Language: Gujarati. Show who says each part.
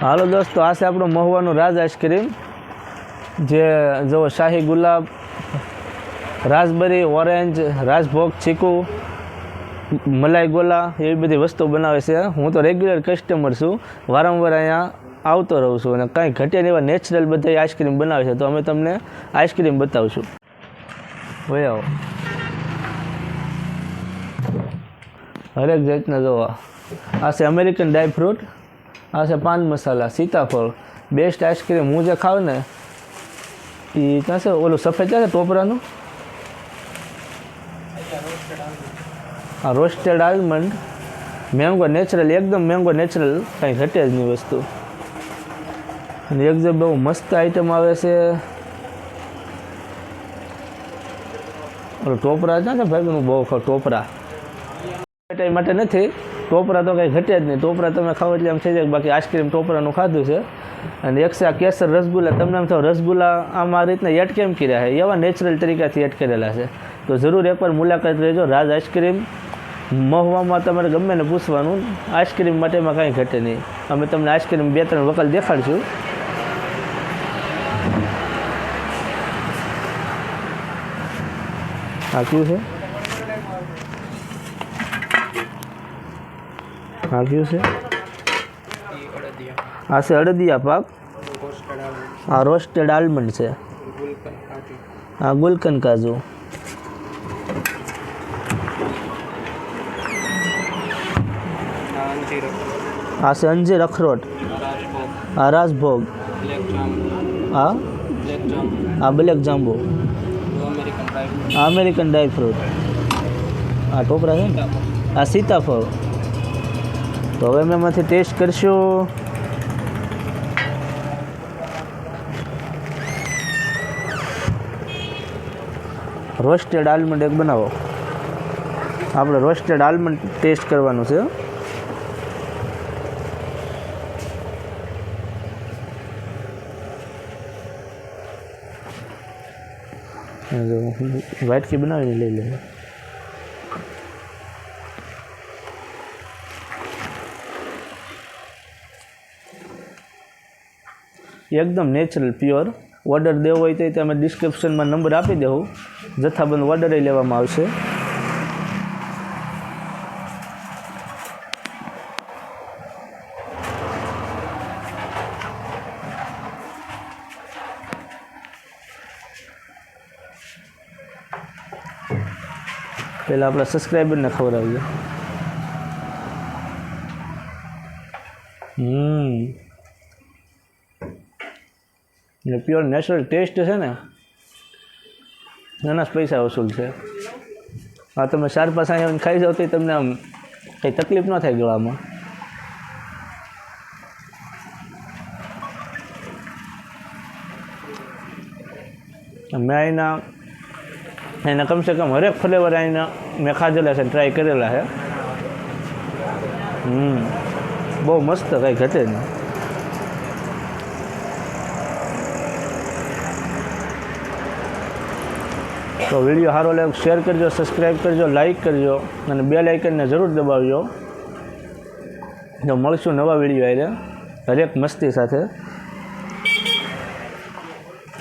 Speaker 1: હાલો દોસ્તો, આ છે આપણો મહુવાનું રાજ આઈસ્ક્રીમ, જે જો શાહી ગુલાબ, રાસબરી, ઓરેન્જ, રાજભોગ, ચીકુ, મલાઈ ગોલા, એવી બધી વસ્તુ બનાવે છે. હું તો રેગ્યુલર કસ્ટમર છું. વારંવાર અહીંયા આવતો રહું છું અને કાંઈ ઘટે એવા નેચરલ બધા આઈસ્ક્રીમ બનાવે છે, તો અમે તમને આઈસ્ક્રીમ બતાવશું. આવો. હરેક જાતના જોવા આ છે અમેરિકન ડ્રાય ફ્રૂટ આ છે પાન મસાલા, સીતાફળ બેસ્ટ આઈસ્ક્રીમ હું જે ખાવ ને એ ત્યાં છે, ઓલું સફેદ છે ને ટોપરાનું? આ રોસ્ટેડ આલમંડ મેંગો નેચરલ એકદમ મેંગો નેચરલ કાંઈ ઘટે જ નહીં વસ્તુ. અને એકદમ બહુ મસ્ત આઈટમ આવે છે, ઓલું ટોપરા છે ને ભાઈ બહુ ટોપરા. ટાઈમ માટે નથી ટોપરા તો કંઈ ઘટે જ નહીં. ટોપરા તમે ખાવ એટલે એમ જાય કે બાકી આઈસ્ક્રીમ ટોપરાનું ખાધું છે. અને એકસા કેસર રસગુલ્લા. તમને એમ થાવ રસગુલ્લા આમ આ રીતના એડ કેમ કર્યા છે? એવા નેચરલ તરીકાથી એડ કરેલા છે. તો જરૂર એકવાર મુલાકાત લેજો. રાજ આઈસ્ક્રીમ મહુવામાં તમારે ગમે ને પૂછવાનું. આઈસ્ક્રીમ માટેમાં કાંઈ ઘટે નહીં. અમે તમને આઈસ્ક્રીમ બે ત્રણ વખત દેખાડશું. આ કયું છે? આ કયું છે આ છે અડદિયા પાક આ રોસ્ટેડ આલમંડ છે આ ગુલકન કાજુ આ છે અંજીર અખરોટ આ રાજભોગ આ આ બ્લેક જાંબુ આ અમેરિકન ડ્રાય ફ્રૂટ આ ટોપરા છે ને આ સીતાફળ તો હવે અમે એમાંથી ટેસ્ટ કરશું. રોસ્ટેડ આલમંડ એક બનાવો. આપણે રોસ્ટેડ આલમંડ ટેસ્ટ કરવાનું છે. વ્હાઈટ કી બનાવીને લઈ લે એકદમ નેચરલ પ્યોર ઓર્ડર દેવો હોય તો તમે ડિસ્ક્રિપ્શનમાં નંબર આપી દેવું. જથ્થાબંધ ઓર્ડર લેવામાં આવશે. પહેલાં આપણા સબસ્ક્રાઈબરને ખબર આવી હમ. ને પ્યોર નેચરલ ટેસ્ટ છે ને, નાના પૈસા વસૂલ છે. આ તમે ચાર પાંચ અહીંયા ખાઈ જાઓ તો તમને આમ કંઈ તકલીફ ન થાય ગળામાં. મેં અહીંના એના કમસે કમ હરેક ફ્લેવર અહીંના મેં ખાધેલા છે ટ્રાય કરેલા છે. હમ, બહુ મસ્ત કંઈ ઘટે નહીં તો વીડિયો સારો લાગે શેર કરજો સબસ્ક્રાઈબ કરજો લાઈક કરજો અને બે લાઇકનને જરૂર દબાવજો. તો મળશું નવા વીડિયો આવી હરેક મસ્તી સાથે.